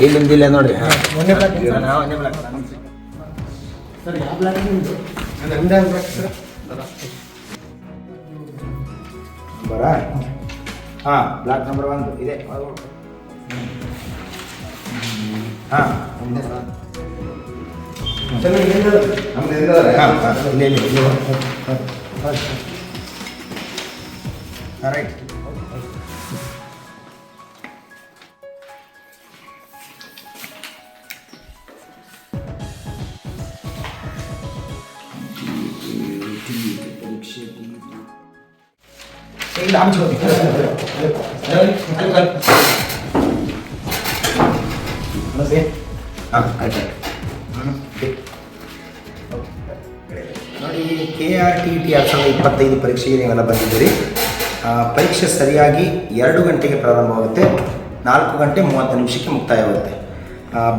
ಇಲ್ಲಿಂದಿಲ್ಲ ನೋಡ್ರಿ ಬರ ಹಾ ಬ್ಲಾಕ್ ನಂಬರ್ ಒಂದು ಇದೆ ಹಾ ರೈಟ್ ಇಲ್ಲ ಆಚೆ ಹೋಗಿ ನಮಸ್ತೆ ಹಾಂ ಆಯ್ತು ನೋಡಿ ಕೆ ಆರ್ ಟಿ ಟಿ ಎರಡು ಸಾವಿರದ ಇಪ್ಪತ್ತೈದು ಪರೀಕ್ಷೆಗೆ ನೀವೆಲ್ಲ ಬಂದಿದ್ದೀರಿ. ಪರೀಕ್ಷೆ ಸರಿಯಾಗಿ ಎರಡು ಗಂಟೆಗೆ ಪ್ರಾರಂಭವಾಗುತ್ತೆ. ನಾಲ್ಕು ಗಂಟೆ ಮೂವತ್ತು ನಿಮಿಷಕ್ಕೆ ಮುಕ್ತಾಯವಾಗುತ್ತೆ.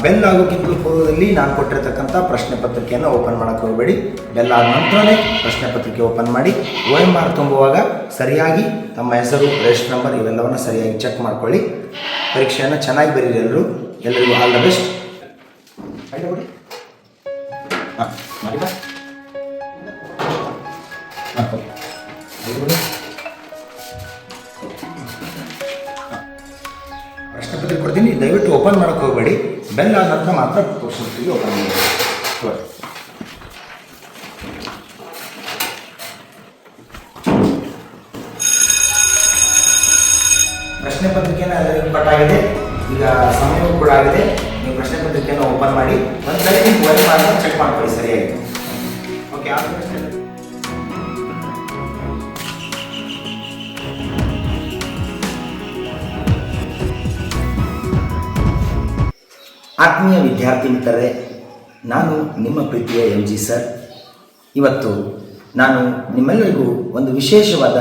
ಬೆಲ್ ಆಗೋಕ್ಕಿಂತ ಪೂರ್ವದಲ್ಲಿ ನಾನು ಕೊಟ್ಟಿರ್ತಕ್ಕಂಥ ಪ್ರಶ್ನೆ ಪತ್ರಿಕೆಯನ್ನು ಓಪನ್ ಮಾಡೋಕ್ಕೆ ಹೋಗಬೇಡಿ. ಬೆಲ್ ಆದ ನಂತರನೇ ಪ್ರಶ್ನೆ ಪತ್ರಿಕೆ ಓಪನ್ ಮಾಡಿ. ಓ ಎಂ ಆರ್ ತುಂಬುವಾಗ ಸರಿಯಾಗಿ ತಮ್ಮ ಹೆಸರು ರೇಷನ್ ನಂಬರ್ ಇವೆಲ್ಲವನ್ನು ಸರಿಯಾಗಿ ಚೆಕ್ ಮಾಡ್ಕೊಳ್ಳಿ. ಪರೀಕ್ಷೆಯನ್ನು ಚೆನ್ನಾಗಿ ಬರೀರಿ ಎಲ್ಲರೂ ಎಲ್ಲರಿಗೂ ಆಲ್ ದ ಬೆಸ್ಟ್. ಹಾಂ ಪ್ರಶ್ನೆ ಪತ್ರಿಕೆ ಕೊಡ್ತೀನಿ. ದಯವಿಟ್ಟು ಓಪನ್ ಮಾಡೋಕೆ ಹೋಗಬೇಡಿ. ಬೆಲ್ ಆದ ನಂತರ ಮಾತ್ರ ಓಪನ್ ಮಾಡಿ. ಪ್ರಶ್ನೆ ಪತ್ರಿಕೆನ ಎಲ್ಲರಿಗೂ ಕಟ್ಟಾಗಿದೆ. ಈಗ ಸಮಯವೂ ಕೂಡ ಆಗಿದೆ. ನೀವು ಪ್ರಶ್ನೆ ಪತ್ರಿಕೆಯನ್ನು ಓಪನ್ ಮಾಡಿ. ಒಂದ್ಸರಿ ನೀವು ಚೆಕ್ ಮಾಡ್ಕೊಳ್ಳಿ, ಸರಿಯಾಗಿ. ಓಕೆ ಆ ಆತ್ಮೀಯ ವಿದ್ಯಾರ್ಥಿ ಮಿತ್ರರೇ ನಾನು ನಿಮ್ಮ ಪ್ರೀತಿಯ ಎಂ ಜಿ ಸರ್ ಇವತ್ತು ನಾನು ನಿಮ್ಮೆಲ್ಲರಿಗೂ ಒಂದು ವಿಶೇಷವಾದ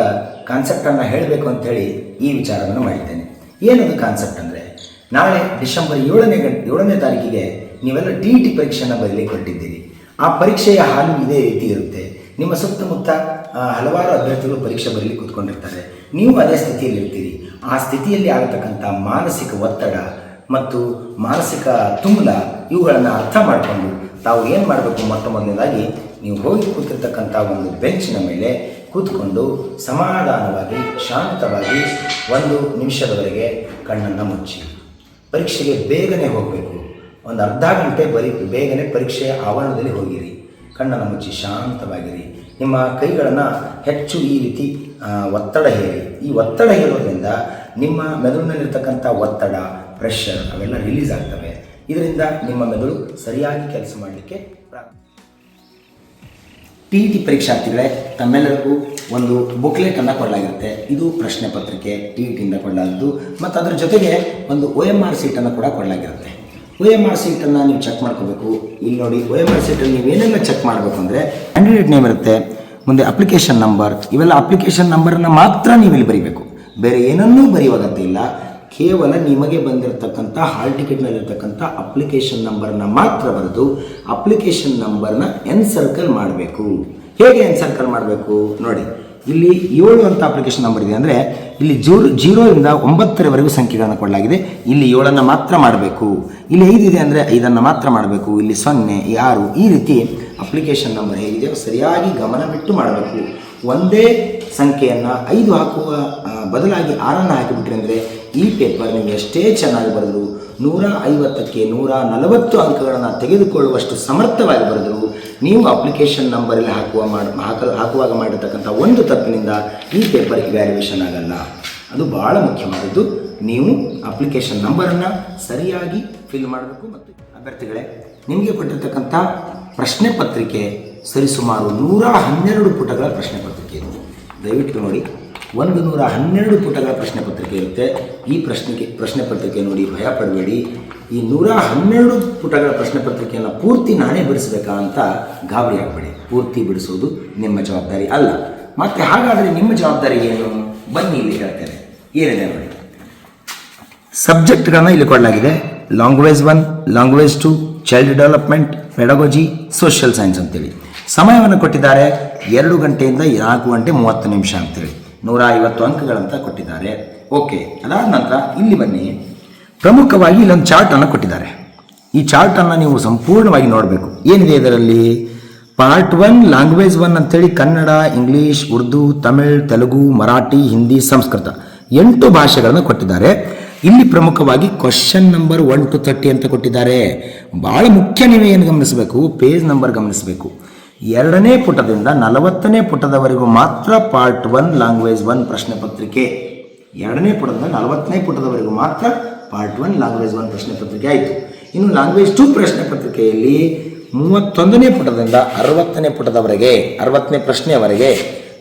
ಕಾನ್ಸೆಪ್ಟನ್ನು ಹೇಳಬೇಕು ಅಂಥೇಳಿ ಈ ವಿಚಾರವನ್ನು ಮಾಡಿದ್ದೇನೆ. ಏನದು ಕಾನ್ಸೆಪ್ಟ್ ಅಂದರೆ, ನಾಳೆ ಡಿಸೆಂಬರ್ ಏಳನೇ ಗಂಟೆ ಏಳನೇ ತಾರೀಕಿಗೆ ನೀವೆಲ್ಲ ಟಿ ಇ ಟಿ ಪರೀಕ್ಷೆಯನ್ನು ಬರಲಿ ಕೊಟ್ಟಿದ್ದೀರಿ ಆ ಪರೀಕ್ಷೆಯ ಹಾಲು ಇದೇ ರೀತಿ ಇರುತ್ತೆ. ನಿಮ್ಮ ಸುತ್ತಮುತ್ತ ಹಲವಾರು ಅಭ್ಯರ್ಥಿಗಳು ಪರೀಕ್ಷೆ ಬರಲಿ ಕೂತ್ಕೊಂಡಿರ್ತಾರೆ. ನೀವು ಅದೇ ಸ್ಥಿತಿಯಲ್ಲಿ ಇರ್ತೀರಿ ಆ ಸ್ಥಿತಿಯಲ್ಲಿ ಆಗತಕ್ಕಂಥ ಮಾನಸಿಕ ಒತ್ತಡ ಮತ್ತು ಮಾನಸಿಕ ತುಂಬಲ ಇವುಗಳನ್ನು ಅರ್ಥ ಮಾಡಿಕೊಂಡು ತಾವು ಏನು ಮಾಡಬೇಕು ಮೊಟ್ಟ ಮೊದಲನೇದಾಗಿ ನೀವು ಹೋಗಿ ಕೂತಿರ್ತಕ್ಕಂಥ ಒಂದು ಬೆಂಚಿನ ಮೇಲೆ ಕೂತ್ಕೊಂಡು ಸಮಾಧಾನವಾಗಿ, ಶಾಂತವಾಗಿ ಒಂದು ನಿಮಿಷದವರೆಗೆ ಕಣ್ಣನ್ನು ಮುಚ್ಚಿ. ಪರೀಕ್ಷೆಗೆ ಬೇಗನೆ ಹೋಗಬೇಕು. ಒಂದು ಅರ್ಧ ಗಂಟೆ ಬರಿ ಬೇಗನೆ ಪರೀಕ್ಷೆಯ ಆವರಣದಲ್ಲಿ ಹೋಗಿರಿ. ಕಣ್ಣನ್ನು ಮುಚ್ಚಿ ಶಾಂತವಾಗಿರಿ. ನಿಮ್ಮ ಕೈಗಳನ್ನು ಹೆಚ್ಚು ಈ ರೀತಿ ಒತ್ತಡ ಹೇರಿ. ಈ ಒತ್ತಡ ಹೇರೋದ್ರಿಂದ ನಿಮ್ಮ ಮೆದುಳಿನಲ್ಲಿರ್ತಕ್ಕಂಥ ಒತ್ತಡ ಪ್ರೆಷರ್ ಅವೆಲ್ಲ ರಿಲೀಸ್ ಆಗ್ತವೆ. ಇದರಿಂದ ನಿಮ್ಮ ಮೆದುಳು ಸರಿಯಾಗಿ ಕೆಲಸ ಮಾಡಲಿಕ್ಕೆ ಟಿ ಇ ಟಿ ಪರೀಕ್ಷಾರ್ಥಿಗಳೇ, ತಮ್ಮೆಲ್ಲರಿಗೂ ಒಂದು ಬುಕ್ಲೆಟನ್ನು ಕೊಡಲಾಗಿರುತ್ತೆ. ಇದು ಪ್ರಶ್ನೆ ಪತ್ರಿಕೆ ಟಿ ಇ ಟಿಯಿಂದ ಮತ್ತು ಅದರ ಜೊತೆಗೆ ಒಂದು ಒ ಎಂ ಆರ್ ಸೀಟನ್ನು ಕೂಡ ಕೊಡಲಾಗಿರುತ್ತೆ. ಒ ಎಂ ಆರ್ ಸೀಟನ್ನು ನೀವು ಚೆಕ್ ಮಾಡ್ಕೋಬೇಕು. ಇಲ್ಲಿ ನೋಡಿ ಒ ಎಂ ಆರ್ ಸೀಟಲ್ಲಿ ನೀವು ಏನೆಲ್ಲ ಚೆಕ್ ಮಾಡಬೇಕು ಅಂದರೆ ಕ್ಯಾಂಡಿಡೇಟ್ ನೇಮ್ ಇರುತ್ತೆ, ಮುಂದೆ ಅಪ್ಲಿಕೇಶನ್ ನಂಬರ್ ಇವೆಲ್ಲ ಅಪ್ಲಿಕೇಶನ್ ನಂಬರನ್ನು ಮಾತ್ರ ನೀವು ಇಲ್ಲಿ ಬರೀಬೇಕು. ಬೇರೆ ಏನನ್ನೂ ಬರೆಯುವ ಇಲ್ಲ. ಕೇವಲ ನಿಮಗೆ ಬಂದಿರತಕ್ಕಂಥ ಹಾಲ್ ಟಿಕೆಟ್ನಲ್ಲಿರ್ತಕ್ಕಂಥ ಅಪ್ಲಿಕೇಶನ್ ನಂಬರ್ನ ಮಾತ್ರ ಬರೆದು ಅಪ್ಲಿಕೇಶನ್ ನಂಬರ್ನ ಎನ್ ಸರ್ಕಲ್ ಮಾಡಬೇಕು. ಹೇಗೆ ಎನ್ ಸರ್ಕಲ್ ಮಾಡಬೇಕು? ನೋಡಿ, ಇಲ್ಲಿ ಏಳು ಅಂತ ಅಪ್ಲಿಕೇಶನ್ ನಂಬರ್ ಇದೆ ಅಂದರೆ ಇಲ್ಲಿ ಜೂರು ಜೀರೋಯಿಂದ ಒಂಬತ್ತರವರೆಗೂ ಸಂಖ್ಯೆಗಳನ್ನು ಕೊಡಲಾಗಿದೆ. ಇಲ್ಲಿ ಏಳನ್ನು ಮಾತ್ರ ಮಾಡಬೇಕು. ಇಲ್ಲಿ ಐದಿದೆ ಅಂದರೆ ಐದನ್ನು ಮಾತ್ರ ಮಾಡಬೇಕು. ಇಲ್ಲಿ ಸೊನ್ನೆ ಯಾರು ಈ ರೀತಿ ಅಪ್ಲಿಕೇಶನ್ ನಂಬರ್ ಹೇಗಿದೆ ಸರಿಯಾಗಿ ಗಮನ ಬಿಟ್ಟು ಮಾಡಬೇಕು. ಒಂದೇ ಸಂಖ್ಯೆಯನ್ನು ಐದು ಹಾಕುವ ಬದಲಾಗಿ ಆರನ್ನು ಹಾಕಿಬಿಟ್ರೆ ಅಂದರೆ ಈ ಪೇಪರ್ ನಿಮಗೆ ಎಷ್ಟೇ ಚೆನ್ನಾಗಿ ಬರೆದ್ರು ನೂರ ಐವತ್ತಕ್ಕೆ ನೂರ ನಲವತ್ತು ಅಂಕಗಳನ್ನು ತೆಗೆದುಕೊಳ್ಳುವಷ್ಟು ಸಮರ್ಥವಾಗಿ ಬರೆದ್ರು ನೀವು ಅಪ್ಲಿಕೇಶನ್ ನಂಬರಲ್ಲಿ ಹಾಕುವ ಮಾಡ ಹಾಕ ಹಾಕುವಾಗ ಮಾಡಿರ್ತಕ್ಕಂಥ ಒಂದು ತಪ್ಪಿನಿಂದ ಈ ಪೇಪರ್ ಇವ್ಯಾಲ್ಯೂಯೇಷನ್ ಆಗಲ್ಲ. ಅದು ಭಾಳ ಮುಖ್ಯವಾದದ್ದು. ನೀವು ಅಪ್ಲಿಕೇಶನ್ ನಂಬರನ್ನು ಸರಿಯಾಗಿ ಫಿಲ್ ಮಾಡಬೇಕು ಮತ್ತು ಅಭ್ಯರ್ಥಿಗಳೇ, ನಿಮಗೆ ಕೊಟ್ಟಿರ್ತಕ್ಕಂಥ ಪ್ರಶ್ನೆ ಪತ್ರಿಕೆ ಸರಿಸುಮಾರು ನೂರ ಹನ್ನೆರಡು ಪುಟಗಳ ಪ್ರಶ್ನೆ ಪತ್ರಿಕೆ ಇದೆ. ದಯವಿಟ್ಟು ನೋಡಿ. ಒಂದು ನೂರ ಹನ್ನೆರಡು ಪುಟಗಳ ಪ್ರಶ್ನೆ ಪತ್ರಿಕೆ ಇರುತ್ತೆ. ಈ ಪ್ರಶ್ನೆಗೆ ಪ್ರಶ್ನೆ ಪತ್ರಿಕೆ ನೋಡಿ ಭಯ ಪಡಬೇಡಿ. ಈ ನೂರ ಹನ್ನೆರಡು ಪುಟಗಳ ಪ್ರಶ್ನೆ ಪತ್ರಿಕೆಯನ್ನು ಪೂರ್ತಿ ನಾನೇ ಬಿಡಿಸ್ಬೇಕಾ ಅಂತ ಗಾಬರಿ ಆಗಬೇಡಿ. ಪೂರ್ತಿ ಬಿಡಿಸೋದು ನಿಮ್ಮ ಜವಾಬ್ದಾರಿ ಅಲ್ಲ. ಮತ್ತೆ ಹಾಗಾದರೆ ನಿಮ್ಮ ಜವಾಬ್ದಾರಿ ಏನು? ಬನ್ನಿ ಇಲ್ಲಿ ಹೇಳ್ತೇನೆ. ಏನಿದೆ ನೋಡಿ. ಸಬ್ಜೆಕ್ಟ್ಗಳನ್ನು ಇಲ್ಲಿ ಕೊಡಲಾಗಿದೆ. Language one, language two, child development, pedagogy, social science ಅಂತೇಳಿ. ಸಮಯವನ್ನು ಕೊಟ್ಟಿದ್ದಾರೆ ಎರಡು ಗಂಟೆಯಿಂದ ನಾಲ್ಕು ಗಂಟೆ ಮೂವತ್ತು ನಿಮಿಷ ಅಂತೇಳಿ. ನೂರ ಐವತ್ತು ಅಂಕಗಳಂತ ಕೊಟ್ಟಿದ್ದಾರೆ. ಓಕೆ, ಅದಾದ ನಂತರ ಇಲ್ಲಿ ಬನ್ನಿ. ಪ್ರಮುಖವಾಗಿ ಇಲ್ಲೊಂದು ಚಾರ್ಟನ್ನು ಕೊಟ್ಟಿದ್ದಾರೆ. ಈ ಚಾರ್ಟನ್ನು ನೀವು ಸಂಪೂರ್ಣವಾಗಿ ನೋಡಬೇಕು. ಏನಿದೆ ಇದರಲ್ಲಿ? ಪಾರ್ಟ್ ಒನ್, ಲ್ಯಾಂಗ್ವೇಜ್ ಒನ್ ಅಂತೇಳಿ ಕನ್ನಡ, ಇಂಗ್ಲೀಷ್, ಉರ್ದು, ತಮಿಳ್, ತೆಲುಗು, ಮರಾಠಿ, ಹಿಂದಿ, ಸಂಸ್ಕೃತ. ಎಂಟು ಭಾಷೆಗಳನ್ನು ಕೊಟ್ಟಿದ್ದಾರೆ. ಇಲ್ಲಿ ಪ್ರಮುಖವಾಗಿ question number one to thirty ಅಂತ ಕೊಟ್ಟಿದ್ದಾರೆ. ಭಾಳ ಮುಖ್ಯ ನೀವು ಏನು ಗಮನಿಸಬೇಕು? ಪೇಜ್ ನಂಬರ್ ಗಮನಿಸಬೇಕು. ಎರಡನೇ ಪುಟದಿಂದ ನಲವತ್ತನೇ ಪುಟದವರೆಗೂ ಮಾತ್ರ ಪಾರ್ಟ್ ಒನ್ ಲ್ಯಾಂಗ್ವೇಜ್ ಒನ್ ಪ್ರಶ್ನೆ ಪತ್ರಿಕೆ. ಎರಡನೇ ಪುಟದಿಂದ ನಲವತ್ತನೇ ಪುಟದವರೆಗೂ ಮಾತ್ರ ಪಾರ್ಟ್ ಒನ್ ಲ್ಯಾಂಗ್ವೇಜ್ ಒನ್ ಪ್ರಶ್ನೆ ಪತ್ರಿಕೆ ಆಯಿತು. ಇನ್ನು ಲ್ಯಾಂಗ್ವೇಜ್ ಟು ಪ್ರಶ್ನೆ ಪತ್ರಿಕೆಯಲ್ಲಿ ಮೂವತ್ತೊಂದನೇ ಪುಟದಿಂದ ಅರವತ್ತನೇ ಪುಟದವರೆಗೆ, ಅರವತ್ತನೇ ಪ್ರಶ್ನೆಯವರೆಗೆ,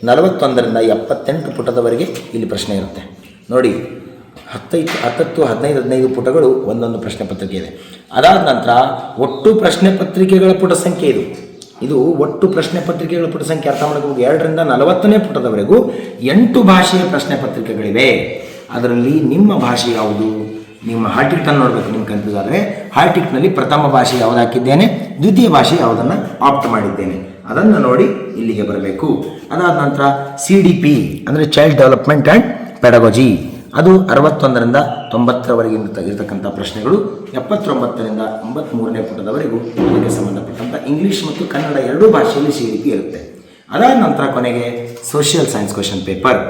ನಲವತ್ತೊಂದರಿಂದ ಎಪ್ಪತ್ತೆಂಟು ಪುಟದವರೆಗೆ ಇಲ್ಲಿ ಪ್ರಶ್ನೆ ಇರುತ್ತೆ. ನೋಡಿ, ಹತ್ತೈದು, ಹತ್ತತ್ತು, ಹದಿನೈದು ಹದಿನೈದು ಪುಟಗಳು ಒಂದೊಂದು ಪ್ರಶ್ನೆ ಪತ್ರಿಕೆ ಇದೆ. ಅದಾದ ನಂತರ ಒಟ್ಟು ಪ್ರಶ್ನೆ ಪತ್ರಿಕೆಗಳ ಪುಟ ಸಂಖ್ಯೆ ಇದು. ಇದು ಒಟ್ಟು ಪ್ರಶ್ನೆ ಪತ್ರಿಕೆಗಳ ಪುಟ ಸಂಖ್ಯೆ ಅರ್ಥ ಮಾಡಬೇಕು ಎರಡರಿಂದ ನಲವತ್ತನೇ ಪುಟದವರೆಗೂ ಎಂಟು ಭಾಷೆಯ ಪ್ರಶ್ನೆ ಪತ್ರಿಕೆಗಳಿವೆ. ಅದರಲ್ಲಿ ನಿಮ್ಮ ಭಾಷೆ ಯಾವುದು? ನಿಮ್ಮ ಹಾರ್ಟಿಕ್ಟನ್ನು ನೋಡಬೇಕು ನಿಮ್ಗೆ ಕನ್ಫ್ಯೂಸ್ ಹಾರ್ಟಿಕ್ನಲ್ಲಿ ಪ್ರಥಮ ಭಾಷೆ ಯಾವುದು ಹಾಕಿದ್ದೇನೆ? ದ್ವಿತೀಯ ಭಾಷೆ ಯಾವುದನ್ನು ಆಪ್ಟ್ ಮಾಡಿದ್ದೇನೆ. ಅದನ್ನು ನೋಡಿ ಇಲ್ಲಿಗೆ ಬರಬೇಕು. ಅದಾದ ನಂತರ ಸಿ ಡಿ ಪಿ ಅಂದರೆ ಚೈಲ್ಡ್ ಡೆವಲಪ್ಮೆಂಟ್ ಆ್ಯಂಡ್ ಪೆಡಗೋಜಿ ಅದು ಅರವತ್ತೊಂದರಿಂದ ತೊಂಬತ್ತರವರೆಗೆ ಇರತಕ್ಕಂಥ ಪ್ರಶ್ನೆಗಳು, ಎಪ್ಪತ್ತೊಂಬತ್ತರಿಂದ ಎಂಬತ್ತ್ಮೂರನೇ ಪುಟದವರೆಗೂ ಅದಕ್ಕೆ ಸಂಬಂಧಪಟ್ಟಂಥ ಇಂಗ್ಲೀಷ್ ಮತ್ತು ಕನ್ನಡ ಎರಡೂ ಭಾಷೆಯಲ್ಲಿ ಸಿ ರೀತಿ ಇರುತ್ತೆ. ಅದಾದ ನಂತರ ಕೊನೆಗೆ ಸೋಷಿಯಲ್ ಸೈನ್ಸ್ ಕ್ವಶನ್ ಪೇಪರ್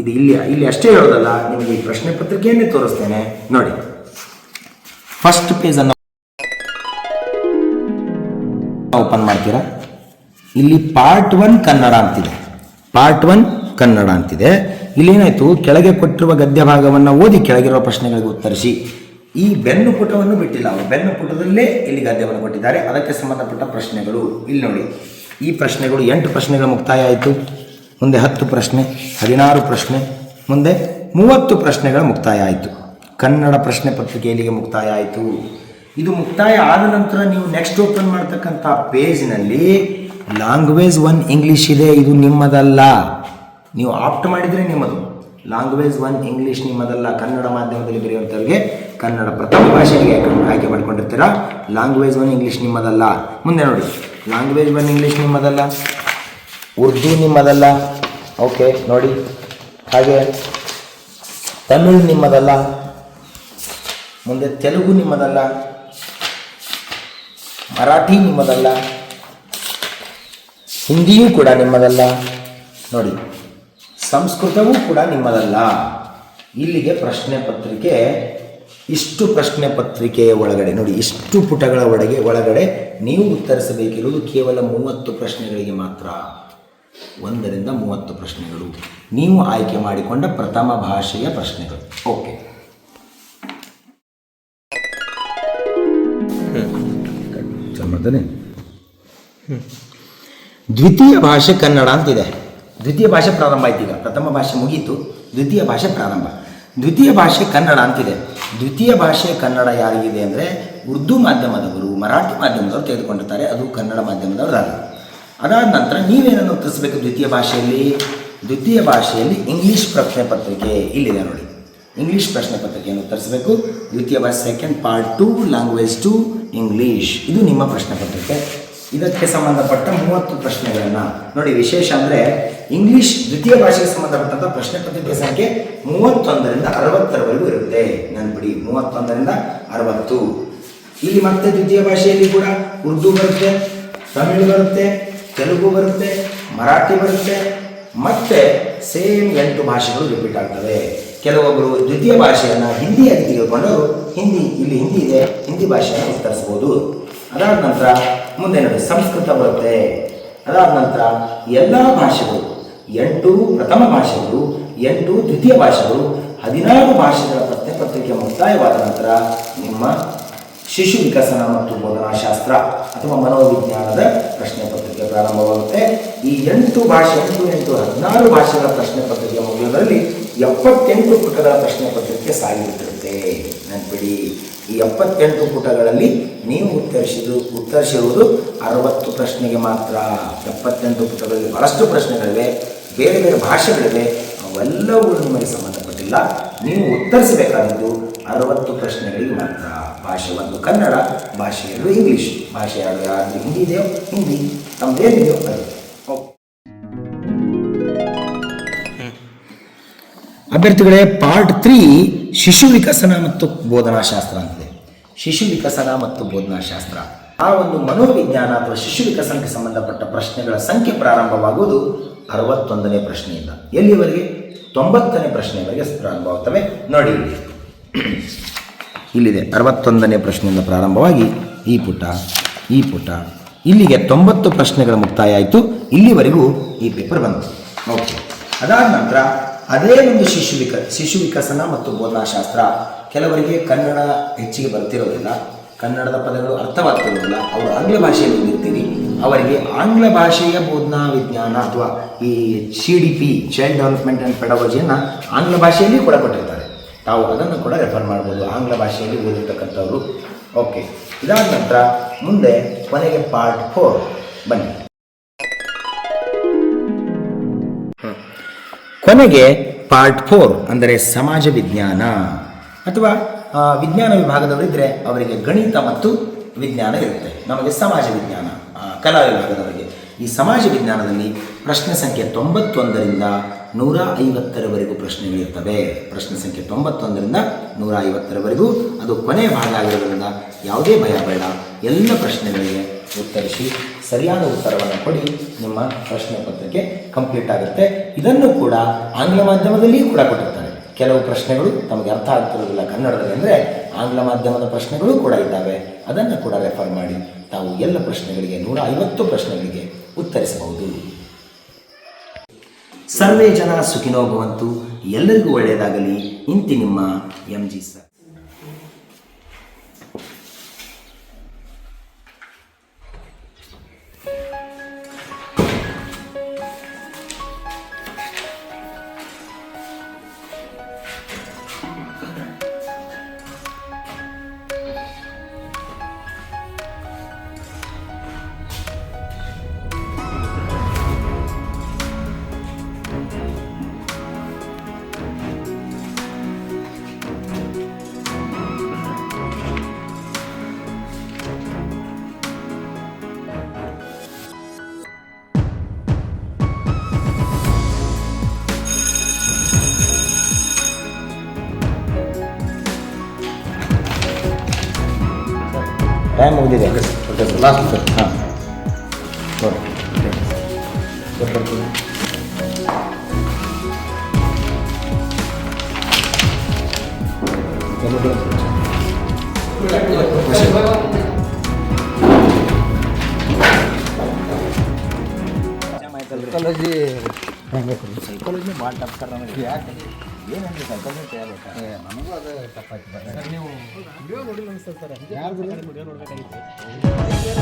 ಇದು ಇಲ್ಲಿ ಇಲ್ಲಿ ಅಷ್ಟೇ ಹೇಳೋದಲ್ಲ, ನಿಮಗೆ ಈ ಪ್ರಶ್ನೆ ಪತ್ರಿಕೆಯನ್ನೇ ತೋರಿಸ್ತೇನೆ. ನೋಡಿ. ಫಸ್ಟ್ ಪೇಜನ್ನು ಓಪನ್ ಮಾಡ್ತೀರಾ? ಇಲ್ಲಿ ಪಾರ್ಟ್ ಒನ್ ಕನ್ನಡ ಅಂತಿದೆ. ಪಾರ್ಟ್ ಒನ್ ಕನ್ನಡ ಅಂತಿದೆ. ಇಲ್ಲೇನಾಯ್ತು? ಕೆಳಗೆ ಕೊಟ್ಟಿರುವ ಗದ್ಯ ಭಾಗವನ್ನು ಓದಿ ಕೆಳಗಿರುವ ಪ್ರಶ್ನೆಗಳಿಗೆ ಉತ್ತರಿಸಿ. ಈ ಬೆನ್ನು ಪುಟವನ್ನು ಬಿಟ್ಟಿಲ್ಲ ಅವರು. ಬೆನ್ನು ಪುಟದಲ್ಲೇ ಇಲ್ಲಿ ಗದ್ಯವನ್ನು ಕೊಟ್ಟಿದ್ದಾರೆ. ಅದಕ್ಕೆ ಸಂಬಂಧಪಟ್ಟ ಪ್ರಶ್ನೆಗಳು. ಇಲ್ಲಿ ನೋಡಿ. ಈ ಪ್ರಶ್ನೆಗಳು ಎಂಟು ಪ್ರಶ್ನೆಗಳ ಮುಕ್ತಾಯ ಆಯಿತು. ಮುಂದೆ ಹತ್ತು ಪ್ರಶ್ನೆ, ಹದಿನಾರು ಪ್ರಶ್ನೆ, ಮುಂದೆ ಮೂವತ್ತು ಪ್ರಶ್ನೆಗಳ ಮುಕ್ತಾಯ ಆಯಿತು. ಕನ್ನಡ ಪ್ರಶ್ನೆ ಪತ್ರಿಕೆ ಇಲ್ಲಿಗೆ ಮುಕ್ತಾಯ ಆಯಿತು. ಇದು ಮುಕ್ತಾಯ ಆದ ನಂತರ ನೀವು ನೆಕ್ಸ್ಟ್ ಓಪನ್ ಮಾಡ್ತಕ್ಕಂಥ ಪೇಜ್ನಲ್ಲಿ ಲ್ಯಾಂಗ್ವೇಜ್ ಒನ್ ಇಂಗ್ಲೀಷ್ ಇದೆ. ಇದು ನಿಮ್ಮದಲ್ಲ. ನೀವು ಆಪ್ಟ್ ಮಾಡಿದರೆ ನಿಮ್ಮದು. ಲ್ಯಾಂಗ್ವೇಜ್ ಒನ್ ಇಂಗ್ಲೀಷ್ ನಿಮ್ಮದಲ್ಲ ಕನ್ನಡ ಮಾಧ್ಯಮದಲ್ಲಿ ಬರೆಯುವಂಥವ್ರಿಗೆ ಕನ್ನಡ ಪ್ರಥಮ ಭಾಷೆಗೆ ಆಯ್ಕೆ- ಮಾಡಿಕೊಂಡಿರ್ತೀರ? ಲ್ಯಾಂಗ್ವೇಜ್ ಒನ್ ಇಂಗ್ಲೀಷ್ ನಿಮ್ಮದಲ್ಲ. ಮುಂದೆ ನೋಡಿ. ಲ್ಯಾಂಗ್ವೇಜ್ ಒನ್ ಇಂಗ್ಲೀಷ್ ನಿಮ್ಮದಲ್ಲ. ಉರ್ದು ನಿಮ್ಮದಲ್ಲ. ಓಕೆ ನೋಡಿ. ಹಾಗೆ ತಮಿಳ್ ನಿಮ್ಮದಲ್ಲ. ಮುಂದೆ ತೆಲುಗು ನಿಮ್ಮದಲ್ಲ. ಮರಾಠಿ ನಿಮ್ಮದಲ್ಲ. ಹಿಂದಿಯೂ ಕೂಡ ನಿಮ್ಮದಲ್ಲ. ನೋಡಿ. ಸಂಸ್ಕೃತವೂ ಕೂಡ ನಿಮ್ಮದಲ್ಲ ಇಲ್ಲಿಗೆ ಪ್ರಶ್ನೆ ಪತ್ರಿಕೆ ಇಷ್ಟು ಪ್ರಶ್ನೆ ಪತ್ರಿಕೆಯ ಒಳಗಡೆ ನೋಡಿ ಇಷ್ಟು ಪುಟಗಳ ಒಳಗೆ ಒಳಗಡೆ ನೀವು ಉತ್ತರಿಸಬೇಕಿರುವುದು ಕೇವಲ ಮೂವತ್ತು ಪ್ರಶ್ನೆಗಳಿಗೆ ಮಾತ್ರ ಒಂದರಿಂದ ಮೂವತ್ತು ಪ್ರಶ್ನೆಗಳು ನೀವು ಆಯ್ಕೆ ಮಾಡಿಕೊಂಡ ಪ್ರಥಮ ಭಾಷೆಯ ಪ್ರಶ್ನೆಗಳು ಓಕೆ ದ್ವಿತೀಯ ಭಾಷೆ ಕನ್ನಡ ಅಂತಿದೆ ದ್ವಿತೀಯ ಭಾಷೆ ಪ್ರಾರಂಭ ಆಯ್ತು ಈಗ. ಪ್ರಥಮ ಭಾಷೆ ಮುಗೀತು. ದ್ವಿತೀಯ ಭಾಷೆ ಪ್ರಾರಂಭ. ದ್ವಿತೀಯ ಭಾಷೆ ಕನ್ನಡ ಅಂತಿದೆ. ದ್ವಿತೀಯ ಭಾಷೆ ಕನ್ನಡ ಯಾರಿಗಿದೆ ಅಂದರೆ ಉರ್ದು ಮಾಧ್ಯಮದವರು, ಮರಾಠಿ ಮಾಧ್ಯಮದವರು ತೆಗೆದುಕೊಂಡಿರ್ತಾರೆ ಅದು ಕನ್ನಡ ಮಾಧ್ಯಮದವರು ಅಲ್ಲ ಅದಾದ ನಂತರ ನೀವೇನನ್ನು ಉತ್ತರಿಸಬೇಕು ದ್ವಿತೀಯ ಭಾಷೆಯಲ್ಲಿ? ದ್ವಿತೀಯ ಭಾಷೆಯಲ್ಲಿ ಇಂಗ್ಲೀಷ್ ಪ್ರಶ್ನೆ ಪತ್ರಿಕೆ ಇಲ್ಲಿದೆ ನೋಡಿ. ಇಂಗ್ಲೀಷ್ ಪ್ರಶ್ನೆ ಪತ್ರಿಕೆಯನ್ನು ಉತ್ತರಿಸಬೇಕು. ದ್ವಿತೀಯ ಭಾಷೆ second part two language two English ಇದು ನಿಮ್ಮ ಪ್ರಶ್ನೆ ಪತ್ರಿಕೆ. ಇದಕ್ಕೆ ಸಂಬಂಧಪಟ್ಟ ಮೂವತ್ತು ಪ್ರಶ್ನೆಗಳನ್ನು. ನೋಡಿ, ವಿಶೇಷ ಅಂದರೆ ಇಂಗ್ಲಿಷ್ ದ್ವಿತೀಯ ಭಾಷೆಗೆ ಸಂಬಂಧಪಟ್ಟಂಥ ಪ್ರಶ್ನೆ ಪತ್ರಿಕೆ ಸಂಖ್ಯೆ ಮೂವತ್ತೊಂದರಿಂದ ಅರವತ್ತರವರೆಗೂ ಇರುತ್ತೆ. ನೆನ್ಪಿಡಿ ಮೂವತ್ತೊಂದರಿಂದ ಅರವತ್ತು. ಇಲ್ಲಿ ಮತ್ತೆ ದ್ವಿತೀಯ ಭಾಷೆಯಲ್ಲಿ ಕೂಡ ಉರ್ದು ಬರುತ್ತೆ, ತಮಿಳು ಬರುತ್ತೆ, ತೆಲುಗು ಬರುತ್ತೆ, ಮರಾಠಿ ಬರುತ್ತೆ. ಮತ್ತೆ ಸೇಮ್ ಎಂಟು ಭಾಷೆಗಳು ರಿಪೀಟ್ ಆಗ್ತವೆ. ಕೆಲವೊಬ್ಬರು ದ್ವಿತೀಯ ಭಾಷೆಯನ್ನು ಹಿಂದಿಯಾಗಿ ತೆಗೆದುಕೊಂಡವರು ಹಿಂದಿ, ಇಲ್ಲಿ ಹಿಂದಿ ಇದೆ, ಹಿಂದಿ ಭಾಷೆಯನ್ನು ಉತ್ತರಿಸ್ಬೋದು. ಅದಾದ ನಂತರ ಮುಂದೆ ನೋಡಿ ಸಂಸ್ಕೃತ ಬರುತ್ತೆ. ಅದಾದ ನಂತರ ಎಲ್ಲ ಭಾಷೆಗಳು, ಎಂಟು ಪ್ರಥಮ ಭಾಷೆಗಳು, ಎಂಟು ದ್ವಿತೀಯ ಭಾಷೆಗಳು, ಹದಿನಾರು ಭಾಷೆಗಳ ಪ್ರಶ್ನೆ ಪತ್ರಿಕೆ ಮುಕ್ತಾಯವಾದ ನಂತರ ನಿಮ್ಮ ಶಿಶು ವಿಕಸನ ಮತ್ತು ಬೋಧನಾಶಾಸ್ತ್ರ ಅಥವಾ ಮನೋವಿಜ್ಞಾನದ ಪ್ರಶ್ನೆ ಪತ್ರಿಕೆ ಪ್ರಾರಂಭವಾಗುತ್ತೆ. ಈ ಎಂಟು ಭಾಷೆ, ಎಂಟು ಎಂಟು ಹದಿನಾರು ಭಾಷೆಗಳ ಪ್ರಶ್ನೆ ಪತ್ರಿಕೆ ಮುಗಿಯೋದರಲ್ಲಿ ಎಪ್ಪತ್ತೆಂಟು ಪುಟಗಳ ಪ್ರಶ್ನೆ ಪತ್ರಿಕೆ ಸಾಗಿರುತ್ತಿರುತ್ತೆ ನೆನ್ಪಿಡಿ ಈ ಎಪ್ಪತ್ತೆಂಟು ಪುಟಗಳಲ್ಲಿ ನೀವು ಉತ್ತರಿಸಿದು, ಉತ್ತರಿಸಿರುವುದು ಅರವತ್ತು ಪ್ರಶ್ನೆಗೆ ಮಾತ್ರ. ಎಪ್ಪತ್ತೆಂಟು ಪುಟಗಳಲ್ಲಿ ಬಹಳಷ್ಟು ಪ್ರಶ್ನೆಗಳಿವೆ, ಬೇರೆ ಬೇರೆ ಭಾಷೆಗಳಿವೆ, ಅವೆಲ್ಲವೂ ನಿಮಗೆ ಸಂಬಂಧಪಟ್ಟಿಲ್ಲ. ನೀವು ಉತ್ತರಿಸಬೇಕಾದದ್ದು ಅರವತ್ತು ಪ್ರಶ್ನೆಗಳಿಗೆ ಮಾತ್ರ. ಭಾಷೆ ಒಂದು ಕನ್ನಡ, ಭಾಷೆ ಎರಡು ಇಂಗ್ಲೀಷ್, ಭಾಷೆ ಎರಡು ಯಾರು ಹಿಂದಿ ಇದೆಯೋ? ಹಿಂದಿ. ನಮ್ದೇನಿದೆಯೋ ಅದು. ಅಭ್ಯರ್ಥಿಗಳೇ ಪಾರ್ಟ್ ತ್ರೀ ಶಿಶು ವಿಕಸನ ಮತ್ತು ಬೋಧನಾಶಾಸ್ತ್ರ ಅಂತಿದೆ. ಶಿಶು ವಿಕಸನ ಮತ್ತು ಬೋಧನಾಶಾಸ್ತ್ರ ಆ ಒಂದು ಮನೋವಿಜ್ಞಾನ ಅಥವಾ ಶಿಶು ವಿಕಸನಕ್ಕೆ ಸಂಬಂಧಪಟ್ಟ ಪ್ರಶ್ನೆಗಳ ಸಂಖ್ಯೆ ಪ್ರಾರಂಭವಾಗುವುದು ಅರವತ್ತೊಂದನೇ ಪ್ರಶ್ನೆಯಿಂದ. ಎಲ್ಲಿವರೆಗೆ? ತೊಂಬತ್ತನೇ ಪ್ರಶ್ನೆಯವರೆಗೆ ಪ್ರಾರಂಭವಾಗುತ್ತವೆ. ನೋಡಿ. ಇಲ್ಲಿ. ಇಲ್ಲಿದೆ. ಅರವತ್ತೊಂದನೇ ಪ್ರಶ್ನೆಯಿಂದ ಪ್ರಾರಂಭವಾಗಿ ಈ ಪುಟ ಈ ಪುಟ. ಇಲ್ಲಿಗೆ ತೊಂಬತ್ತು ಪ್ರಶ್ನೆಗಳ ಮುಕ್ತಾಯ ಆಯಿತು. ಇಲ್ಲಿವರೆಗೂ ಈ ಪೇಪರ್ ಬಂತು. ಓಕೆ ಅದಾದ ನಂತರ ಅದೇ ಒಂದು ಶಿಶು ವಿಕ, ಶಿಶು ವಿಕಸನ ಮತ್ತು ಬೋಧನಾಶಾಸ್ತ್ರ. ಕೆಲವರಿಗೆ ಕನ್ನಡ ಹೆಚ್ಚಿಗೆ ಬರ್ತಿರೋದಿಲ್ಲ. ಕನ್ನಡದ ಪದಗಳು ಅರ್ಥವಾಗ್ತಿರೋದಿಲ್ಲ. ಅವರು ಆಂಗ್ಲ ಭಾಷೆಯಲ್ಲಿ ಓದಿರ್ತೀವಿ ಅವರಿಗೆ ಆಂಗ್ಲ ಭಾಷೆಯ ಬೋಧನಾ ವಿಜ್ಞಾನ ಅಥವಾ ಈ C D P, child development and ಪೆಡಾಲಜಿಯನ್ನು ಆಂಗ್ಲ ಭಾಷೆಯಲ್ಲಿ ಕೂಡ ಕೊಟ್ಟಿರ್ತಾರೆ. ತಾವು ಅದನ್ನು ಕೂಡ ರೆಫರ್ ಮಾಡ್ಬೋದು. ಆಂಗ್ಲ ಭಾಷೆಯಲ್ಲಿ ಓದಿರ್ತಕ್ಕಂಥವ್ರು. ಓಕೆ. ಇದಾದ ನಂತರ ಮುಂದೆ ಕೊನೆಗೆ ಪಾರ್ಟ್ ಫೋರ್. ಬನ್ನಿ. ಕೊನೆಗೆ ಪಾರ್ಟ್ ಫೋರ್ ಅಂದರೆ ಸಮಾಜ ವಿಜ್ಞಾನ. ಅಥವಾ ವಿಜ್ಞಾನ ವಿಭಾಗದವರಿದ್ದರೆ ಅವರಿಗೆ ಗಣಿತ ಮತ್ತು ವಿಜ್ಞಾನ ಇರುತ್ತೆ. ನಮಗೆ ಸಮಾಜ ವಿಜ್ಞಾನ ಕಲಾ ವಿಭಾಗದವರಿಗೆ. ಈ ಸಮಾಜ ವಿಜ್ಞಾನದಲ್ಲಿ ಪ್ರಶ್ನೆ ಸಂಖ್ಯೆ ತೊಂಬತ್ತೊಂದರಿಂದ ನೂರ ಐವತ್ತರವರೆಗೂ ಪ್ರಶ್ನೆಗಳಿರ್ತವೆ ಪ್ರಶ್ನೆ ಸಂಖ್ಯೆ ತೊಂಬತ್ತೊಂದರಿಂದ ನೂರ ಐವತ್ತರವರೆಗೂ ಅದು ಕೊನೆಯ ಭಾಗ ಆಗಿರೋದ್ರಿಂದ ಯಾವುದೇ ಭಯ ಬೇಡ. ಎಲ್ಲ ಪ್ರಶ್ನೆಗಳಿಗೆ ಉತ್ತರಿಸಿ. ಸರಿಯಾದ ಉತ್ತರವನ್ನು ಕೊಡಿ. ನಿಮ್ಮ ಪ್ರಶ್ನೆ ಪತ್ರಿಕೆ ಕಂಪ್ಲೀಟ್ ಆಗುತ್ತೆ. ಇದನ್ನು ಕೂಡ ಆಂಗ್ಲ ಮಾಧ್ಯಮದಲ್ಲಿ ಕೂಡ ಕೊಟ್ಟಿರ್ತಾರೆ. ಕೆಲವು ಪ್ರಶ್ನೆಗಳು ತಮಗೆ ಅರ್ಥ ಆಗ್ತಿರೋದಿಲ್ಲ ಕನ್ನಡದಲ್ಲಿ ಅಂದರೆ ಆಂಗ್ಲ ಮಾಧ್ಯಮದ ಪ್ರಶ್ನೆಗಳು ಕೂಡ ಇದ್ದಾವೆ. ಅದನ್ನು ಕೂಡ ರೆಫರ್ ಮಾಡಿ. ತಾವು ಎಲ್ಲ ಪ್ರಶ್ನೆಗಳಿಗೆ ನೂರ ಐವತ್ತು ಪ್ರಶ್ನೆಗಳಿಗೆ ಉತ್ತರಿಸಬಹುದು. ಸರ್ವೇ ಜನ ಸುಖಿನೋ ಭವಂತು ಎಲ್ಲರಿಗೂ ಒಳ್ಳೆಯದಾಗಲಿ. ಇಂತಿ ನಿಮ್ಮ M G sir ಟೈಮ್ ಮುಗಿದಿದೆ ಲಾಸ್ಟ್ ಹಾಂ ನೋಡಿ ಸೈಕಾಲಜಿ ಸೈಕಾಲಜಿ ಭಾಳ ಟಫ್ ಸರ್ ನನಗೆ ಯಾಕೆ ಏನಂದ್ರೆ ಸೈಕಾಲಜಿ ಕೇಳಬೇಕಾ ನಮಗೂ ಅದು ತಪ್ಪಾಯ್ತು ಸರ್ ನೀವು ವಿಡಿಯೋ ನೋಡಿಲ್ಲ ಅನ್ಸುತ್ತೆ ಸರ್ ಯಾರು ವಿಡಿಯೋ ನೋಡ್ಬೇಕಾಗಿತ್ತು.